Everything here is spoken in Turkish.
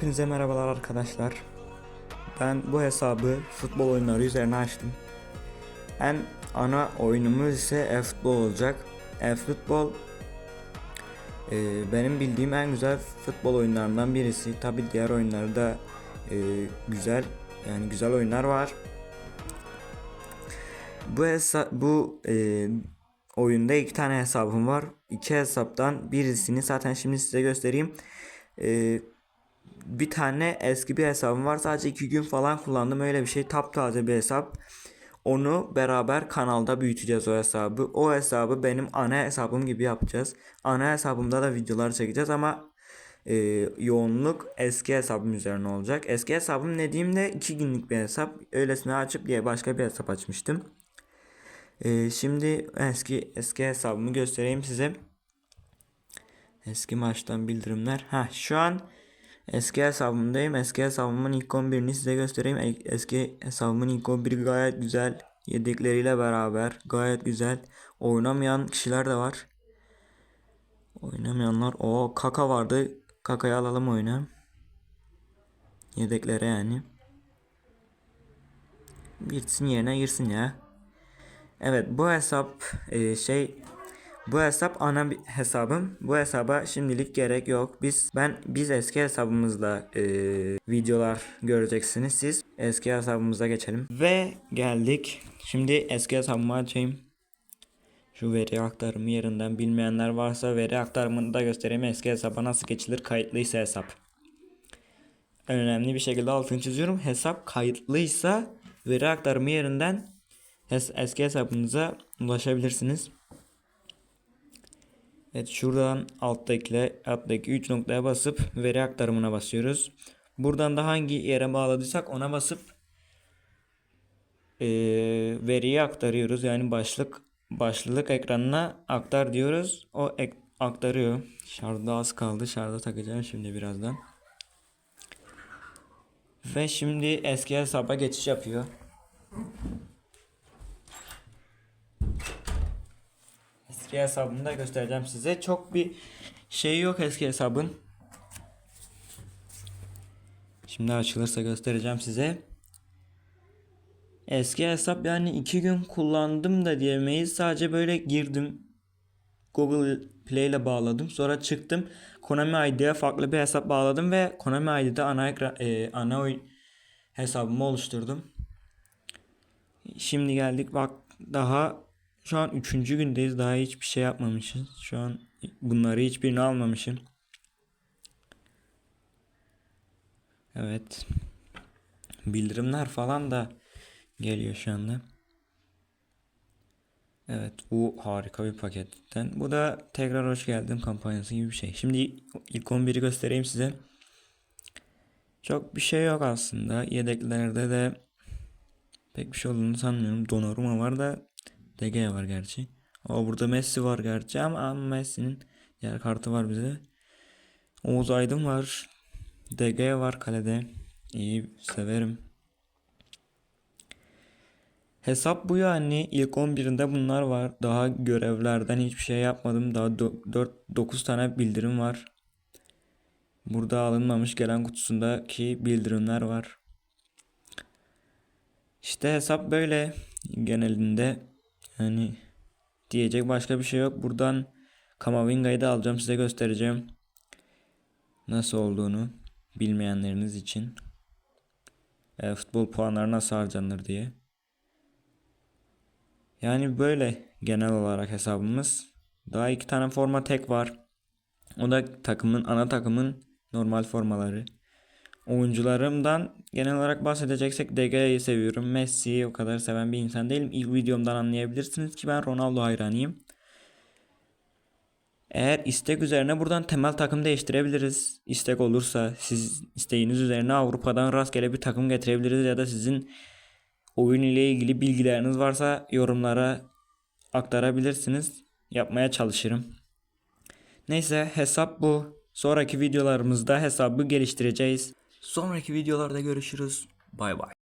Hepinize merhabalar arkadaşlar. Ben bu hesabı futbol oyunları üzerine açtım. En ana oyunumuz ise e-futbol olacak. E-futbol e, benim bildiğim en güzel futbol oyunlarından birisi. Tabi diğer oyunları da e, güzel yani güzel oyunlar var. Bu hesa bu e, oyunda iki tane hesabım var. İki hesaptan birisini zaten şimdi size göstereyim. E, bir tane eski bir hesabım var. Sadece iki gün falan kullandım. Öyle bir şey. Taptaze bir hesap. Onu beraber kanalda büyüteceğiz o hesabı. O hesabı benim ana hesabım gibi yapacağız. Ana hesabımda da videolar çekeceğiz ama e, yoğunluk eski hesabım üzerine olacak. Eski hesabım ne diyeyim de 2 günlük bir hesap. Öylesine açıp diye başka bir hesap açmıştım. E, şimdi eski eski hesabımı göstereyim size. Eski maçtan bildirimler. Ha şu an eski hesabımdayım. Eski hesabımın ilk 11'ini size göstereyim. E- Eski hesabımın ilk 11'i gayet güzel. Yedekleriyle beraber gayet güzel. Oynamayan kişiler de var. Oynamayanlar. O Kaka vardı. Kaka'yı alalım oyuna. Yedeklere yani. Girsin yerine girsin ya. Evet bu hesap e, şey bu hesap ana hesabım. Bu hesaba şimdilik gerek yok. Biz ben biz eski hesabımızla e, videolar göreceksiniz siz. Eski hesabımıza geçelim. Ve geldik. Şimdi eski hesabımı açayım. Şu veri aktarımı yerinden bilmeyenler varsa veri aktarımını da göstereyim. Eski hesaba nasıl geçilir kayıtlıysa hesap. Önemli bir şekilde altını çiziyorum. Hesap kayıtlıysa veri aktarımı yerinden hes- eski hesabınıza ulaşabilirsiniz. Evet şuradan alttaki alttaki 3 noktaya basıp veri aktarımına basıyoruz. Buradan da hangi yere bağladıysak ona basıp eee, veriyi aktarıyoruz. Yani başlık başlık ekranına aktar diyoruz. O ek- aktarıyor. Şarjda az kaldı. Şarjda takacağım şimdi birazdan. Ve şimdi eski hesaba geçiş yapıyor. Eski hesabını da göstereceğim size. Çok bir şey yok eski hesabın. Şimdi açılırsa göstereceğim size. Eski hesap yani iki gün kullandım da diyemeyiz. Sadece böyle girdim. Google Play ile bağladım. Sonra çıktım. Konami ID'ye farklı bir hesap bağladım ve Konami ID'de ana ekran, e, ana oyun hesabımı oluşturdum. Şimdi geldik bak daha şu an üçüncü gündeyiz daha hiçbir şey yapmamışız. Şu an bunları hiçbirini almamışım. Evet. Bildirimler falan da geliyor şu anda. Evet bu harika bir paketten. Bu da tekrar hoş geldin kampanyası gibi bir şey. Şimdi ilk 11'i göstereyim size. Çok bir şey yok aslında. Yedeklerde de pek bir şey olduğunu sanmıyorum. Donnarumma var da Gea var gerçi. O burada Messi var gerçi ama, Messi'nin yer kartı var bize. Oğuz Aydın var. Gea var kalede. İyi severim. Hesap bu yani. İlk 11'inde bunlar var. Daha görevlerden hiçbir şey yapmadım. Daha 4-9 tane bildirim var. Burada alınmamış gelen kutusundaki bildirimler var. İşte hesap böyle genelinde. Yani diyecek başka bir şey yok. Buradan Kamavinga'yı da alacağım size göstereceğim. Nasıl olduğunu bilmeyenleriniz için. E, futbol puanları nasıl harcanır diye. Yani böyle genel olarak hesabımız. Daha iki tane forma tek var. O da takımın ana takımın normal formaları. Oyuncularımdan genel olarak bahsedeceksek De Gea'yı seviyorum. Messi'yi o kadar seven bir insan değilim. İlk videomdan anlayabilirsiniz ki ben Ronaldo hayranıyım. Eğer istek üzerine buradan temel takım değiştirebiliriz. İstek olursa siz isteğiniz üzerine Avrupa'dan rastgele bir takım getirebiliriz ya da sizin oyun ile ilgili bilgileriniz varsa yorumlara aktarabilirsiniz. Yapmaya çalışırım. Neyse hesap bu. Sonraki videolarımızda hesabı geliştireceğiz. Sonraki videolarda görüşürüz. Bay bay.